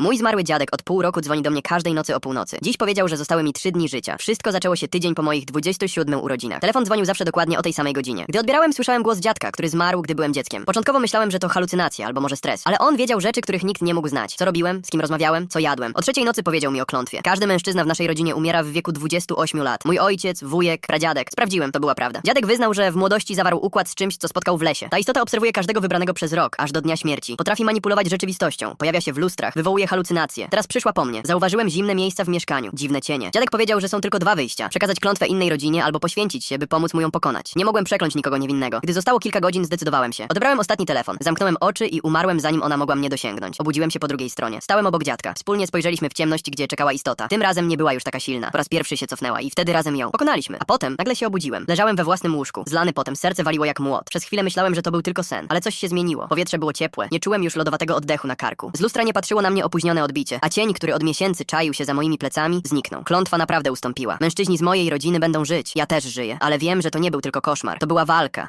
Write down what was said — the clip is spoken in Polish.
Mój zmarły dziadek od pół roku dzwoni do mnie każdej nocy o północy. Dziś powiedział, że zostały mi trzy dni życia. Wszystko zaczęło się tydzień po moich 27 urodzinach. Telefon dzwonił zawsze dokładnie o tej samej godzinie. Gdy odbierałem, słyszałem głos dziadka, który zmarł, gdy byłem dzieckiem. Początkowo myślałem, że to halucynacja albo może stres, ale on wiedział rzeczy, których nikt nie mógł znać. Co robiłem, z kim rozmawiałem, co jadłem. O trzeciej nocy powiedział mi o klątwie. Każdy mężczyzna w naszej rodzinie umiera w wieku 28 lat. Mój ojciec, wujek, pradziadek. Sprawdziłem, to była prawda. Dziadek wyznał, że w młodości zawarł układ z czymś, co spotkał w lesie. Ta istota obserwuje każdego wybranego przez rok, aż do dnia śmierci. Potrafi manipulować rzeczywistością, pojawia się w lustrach, wywołuje halucynacje. Teraz przyszła po mnie. Zauważyłem zimne miejsca w mieszkaniu, dziwne cienie. Dziadek powiedział, że są tylko dwa wyjścia: przekazać klątwę innej rodzinie albo poświęcić się, by pomóc mu ją pokonać. Nie mogłem przekląć nikogo niewinnego. Gdy zostało kilka godzin, zdecydowałem się. Odebrałem ostatni telefon, zamknąłem oczy i umarłem, zanim ona mogła mnie dosięgnąć. Obudziłem się po drugiej stronie. Stałem obok dziadka. Wspólnie spojrzeliśmy w ciemność, gdzie czekała istota. Tym razem nie była już taka silna. Po raz pierwszy się cofnęła i wtedy razem ją pokonaliśmy. A potem nagle się obudziłem. Leżałem we własnym łóżku. Zlany potem, serce waliło jak młot. Przez chwilę myślałem, że to był tylko sen, ale coś się zmieniło. Powietrze było ciepłe. Nie czułem już lodowatego oddechu na karku. Z lustra nie patrzyło na mnie odbicie, a cień, który od miesięcy czaił się za moimi plecami, zniknął. Klątwa naprawdę ustąpiła. Mężczyźni z mojej rodziny będą żyć. Ja też żyję, ale wiem, że to nie był tylko koszmar. To była walka.